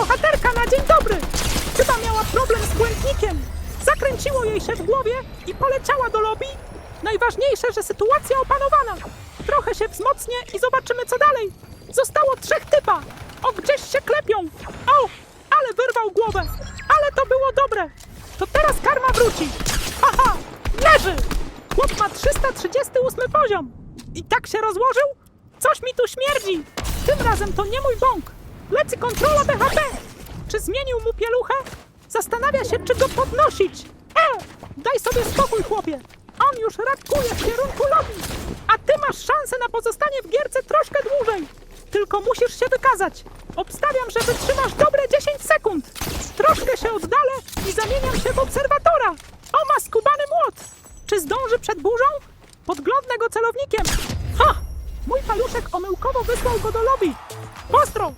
bohaterka na dzień dobry! Chyba miała problem z błędnikiem. Zakręciło jej się w głowie i poleciała do lobby. Najważniejsze, że sytuacja opanowana. Trochę się wzmocnię i zobaczymy co dalej. Zostało trzech typa. O, gdzieś się klepią. O, ale wyrwał głowę. Ale to było dobre. To teraz karma wróci. Haha, leży. Chłop ma 338 poziom. I tak się rozłożył? Coś mi tu śmierdzi. Tym razem to nie mój bąk. Lecę kontrola BHP. Czy zmienił mu pieluchę? Zastanawia się, czy go podnosić. E, daj sobie spokój, chłopie. On już ratkuje w kierunku lobby. A ty masz szansę na pozostanie w gierce troszkę dłużej. Tylko musisz się wykazać. Obstawiam, że wytrzymasz dobre 10 sekund. Troszkę się oddalę i zamieniam się w obserwatora. O, ma skubany młot. Czy zdąży przed burzą? Podglądnę go celownikiem. Ha! Mój paluszek omyłkowo wysłał go do lobby. Postro!